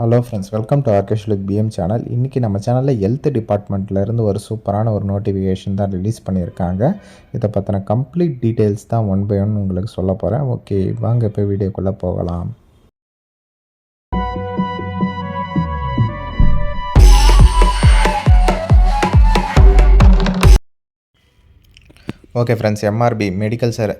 Hello friends welcome to Arkesh look PM channel இன்றைக்கி நம்ம சேனலில் ஹெல்த் டிபார்ட்மெண்ட்லேருந்து ஒரு சூப்பரான ஒரு நோட்டிஃபிகேஷன் தான் ரிலீஸ் பண்ணியிருக்காங்க. இதை பற்றின கம்ப்ளீட் டீட்டெயில்ஸ் தான் ஒன் பை ஒன் உங்களுக்கு சொல்ல போகிறேன் ஓகே வாங்க இப்போ வீடியோக்குள்ளே போகலாம். Okay friends MRB medical sir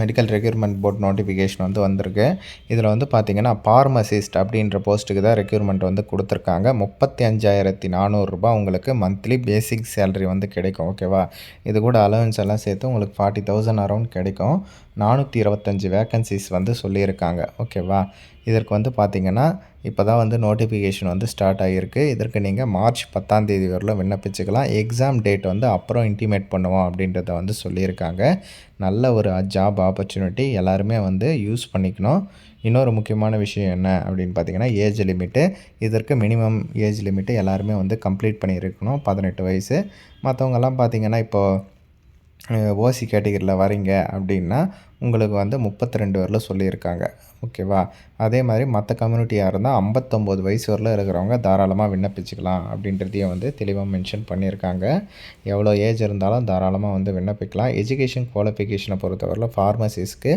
medical requirement board notification வந்து வந்திருக்கு. இதில் வந்து பார்த்தீங்கன்னா ஃபார்மசிஸ்ட் அப்படின்ற போஸ்ட்டுக்கு தான் ரெக்யூர்மெண்ட் வந்து கொடுத்துருக்காங்க. முப்பத்தி அஞ்சாயிரத்தி நானூறுரூபா உங்களுக்கு மந்த்லி பேசிக் சேலரி வந்து கிடைக்கும் ஓகேவா இது கூட அலவன்ஸ் எல்லாம் சேர்த்து உங்களுக்கு ஃபார்ட்டி தௌசண்ட் அரௌண்ட் கிடைக்கும். நானூற்றி இருபத்தஞ்சி வேக்கன்சிஸ் வந்து சொல்லியிருக்காங்க. ஓகேவா இதற்கு வந்து பார்த்திங்கன்னா இப்போ தான் வந்து நோட்டிஃபிகேஷன் வந்து ஸ்டார்ட் ஆகியிருக்கு. இதற்கு நீங்கள் மார்ச் பத்தாம் தேதி வரலாம் விண்ணப்பிச்சுக்கலாம். எக்ஸாம் டேட் வந்து அப்புறம் இன்டிமேட் பண்ணுவோம் அப்படின்றத வந்து சொல்லியிருக்காங்க. நல்ல ஒரு ஜாப் ஆப்பர்ச்சுனிட்டி எல்லாருமே வந்து யூஸ் பண்ணிக்கணும். இன்னொரு முக்கியமான விஷயம் என்ன அப்படின்னு பார்த்தீங்கன்னா ஏஜ் லிமிட்டு இதற்கு மினிமம் ஏஜ் லிமிட்டு எல்லாருமே வந்து கம்ப்ளீட் பண்ணியிருக்கணும். பதினெட்டு வயசு. மற்றவங்கெல்லாம் பார்த்திங்கன்னா இப்போது ஓசி கேட்டகரியில் வரீங்க அப்படின்னா உங்களுக்கு வந்து முப்பத்தி ரெண்டு வரல சொல்லியிருக்காங்க. ஓகேவா? அதே மாதிரி மற்ற கம்யூனிட்டியாக இருந்தால் ஐம்பத்தொம்போது வயசு வரல இருக்கிறவங்க தாராளமாக விண்ணப்பிச்சுக்கலாம் அப்படின்றதையும் வந்து தெளிவாக மென்ஷன் பண்ணியிருக்காங்க. எவ்வளோ ஏஜ் இருந்தாலும் தாராளமாக வந்து விண்ணப்பிக்கலாம். எஜுகேஷன் குவாலிஃபிகேஷனை பொறுத்தவரையில் ஃபார்மசிஸ்க்கு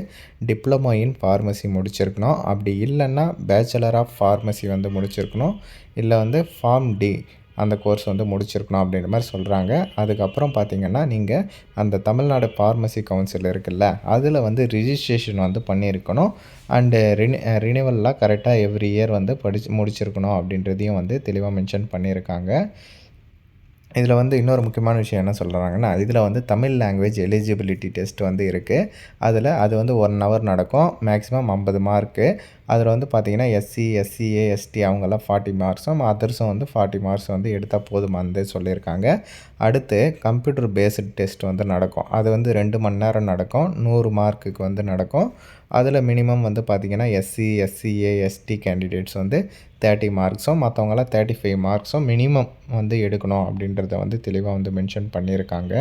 டிப்ளமோ இன் ஃபார்மசி முடிச்சிருக்கணும். அப்படி இல்லைன்னா பேச்சுலர் ஆஃப் ஃபார்மசி வந்து முடிச்சிருக்கணும். இல்லை வந்து ஃபார்ம் டி அந்த கோர்ஸ் வந்து முடிச்சிருக்கணும் அப்படின்ற மாதிரி சொல்கிறாங்க அதுக்கப்புறம் பார்த்திங்கன்னா நீங்கள் அந்த தமிழ்நாடு ஃபார்மசி கவுன்சில் இருக்குல்ல அதில் வந்து ரிஜிஸ்ட்ரேஷன் வந்து பண்ணியிருக்கணும். அண்டு ரினி ரினிவல்லாம் கரெக்டாக எவ்ரி இயர் வந்து படிச்சு முடிச்சிருக்கணும் அப்படின்றதையும் வந்து தெளிவாக மென்ஷன் பண்ணியிருக்காங்க. இதில் வந்து இன்னொரு முக்கியமான விஷயம் என்ன சொல்கிறாங்கன்னா இதில் வந்து தமிழ் லாங்குவேஜ் எலிஜிபிலிட்டி டெஸ்ட் வந்து இருக்குது அதில் அது வந்து ஒன் ஹவர் நடக்கும். மேக்ஸிமம் ஐம்பது மார்க்கு அதில் வந்து பார்த்திங்கன்னா எஸ்சி எஸ்சிஏ எஸ்டி அவங்கெல்லாம் ஃபார்ட்டி மார்க்ஸும் அதர்ஸும் வந்து ஃபார்ட்டி மார்க்ஸ் வந்து எடுத்தால் போதுமானது சொல்லியிருக்காங்க. அடுத்து கம்ப்யூட்டர் பேஸ்டு டெஸ்ட் வந்து நடக்கும். அது வந்து ரெண்டு மணி நேரம் நடக்கும். நூறு மார்க்குக்கு வந்து நடக்கும். அதில் மினிமம் வந்து பார்த்திங்கன்னா எஸ்சி எஸ்சிஏ எஸ்டி கேண்டிடேட்ஸ் வந்து தேர்ட்டி மார்க்ஸும் மற்றவங்களாம் தேர்ட்டி ஃபைவ் மார்க்ஸும் மினிமம் வந்து எடுக்கணும் அப்படின்றத வந்து தெளிவாக வந்து மென்ஷன் பண்ணியிருக்காங்க.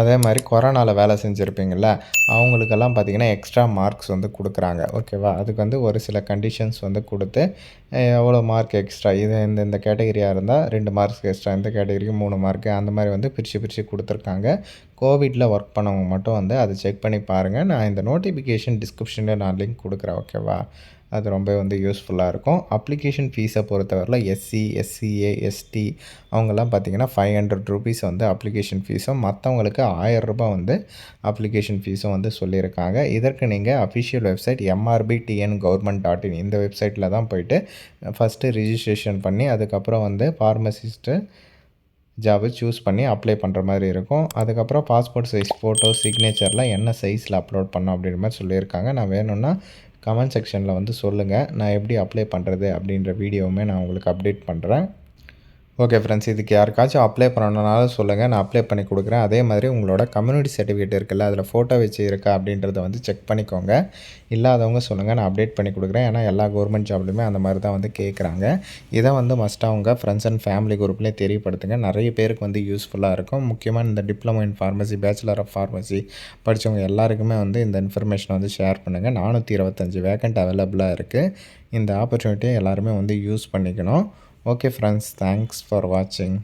அதே மாதிரி கொரோனாவில் வேலை செஞ்சுருப்பீங்கள அவங்களுக்கெல்லாம் பார்த்திங்கன்னா எக்ஸ்ட்ரா மார்க்ஸ் வந்து கொடுக்குறாங்க. ஓகேவா அதுக்கு வந்து ஒரு சில கண்டிஷன்ஸ் வந்து கொடுத்து எவ்வளோ மார்க் எக்ஸ்ட்ரா இது இந்த இந்த கேட்டகரியாக இருந்தால் ரெண்டு மார்க்ஸ் எக்ஸ்ட்ரா இந்த கேட்டகரிக்கு மூணு மார்க்கு அந்த மாதிரி வந்து பிரித்து பிரித்து கொடுத்துருக்காங்க. கோவிட்டில் ஒர்க் பண்ணவங்க மட்டும் வந்து அதை செக் பண்ணி பாருங்கள் நான் இந்த நோட்டிஃபிகேஷன் டிஸ்கிரிப்ஷனில் நான் லிங்க் கொடுக்குறேன். ஓகேவா அது ரொம்ப வந்து யூஸ்ஃபுல்லாக இருக்கும். அப்ளிகேஷன் ஃபீஸை பொறுத்தவரையில் எஸ்சி எஸ்சிஏ எஸ்டி அவங்கெல்லாம் பார்த்திங்கன்னா ஃபைவ் ஹண்ட்ரட் ருபீஸ் வந்து அப்ளிகேஷன் ஃபீஸும் மற்றவங்களுக்கு ஆயரரூபா வந்து அப்ளிகேஷன் ஃபீஸும் வந்து சொல்லியிருக்காங்க. இதற்கு நீங்கள் official website MRB TN government dot in இந்த வெப்சைட்டில் தான் போயிட்டு ஃபஸ்ட்டு ரிஜிஸ்ட்ரேஷன் பண்ணி அதுக்கப்புறம் வந்து ஃபார்மசிஸ்ட்டு ஜாபை சூஸ் பண்ணி அப்ளை பண்ணுற மாதிரி இருக்கும். அதுக்கப்புறம் பாஸ்போர்ட் சைஸ் ஃபோட்டோ சிக்னேச்சர்லாம் என்ன சைஸில் அப்லோட் பண்ணோம் அப்படின்ற மாதிரி சொல்லியிருக்காங்க. நான் வேணும்னா கமெண்ட் செக்ஷனில் வந்து சொல்லுங்கள் நான் எப்படி அப்ளை பண்ணுறது அப்படின்ற வீடியோவுமே நான் உங்களுக்கு அப்டேட் பண்ணுறேன் ஓகே ஃப்ரெண்ட்ஸ் இதுக்கு யாருக்காச்சும் அப்ளை பண்ணணுனாலும் சொல்லுங்கள் நான் அப்ளை பண்ணி கொடுக்குறேன். அதே மாதிரி உங்களோட கம்யூனிட்டி சர்டிஃபிகேட் இருக்குல்ல அதில் ஃபோட்டோ வச்சு இருக்கா அப்படின்றத வந்து செக் பண்ணிக்கோங்க. இல்லாதவங்க சொல்லுங்கள் நான் அப்டேட் பண்ணி கொடுக்குறேன். ஏன்னா எல்லா கவர்மெண்ட் ஜாப்லையுமே அந்த மாதிரி தான் வந்து கேட்குறாங்க இதை வந்து மஸ்ட்டாக அவங்க ஃப்ரெண்ட்ஸ் அண்ட் ஃபேமிலி குரூப்லேயே தெரியப்படுத்துங்க. நிறைய பேருக்கு வந்து யூஸ்ஃபுல்லாக இருக்கும். முக்கியமாக இந்த diploma in pharmacy bachelor of pharmacy படித்தவங்க எல்லாருக்குமே வந்து இந்த இன்ஃபர்மேஷனை வந்து ஷேர் பண்ணுங்கள் நானூற்றி இருபத்தஞ்சி வேக்கண்ட் அவைலபிளாக இருக்குது இந்த ஆப்பர்ச்சுனிட்டியை எல்லாருமே வந்து யூஸ் பண்ணிக்கணும். ஓகே ஃப்ரெண்ட்ஸ் தேங்க்ஸ் ஃபார் வாட்சிங்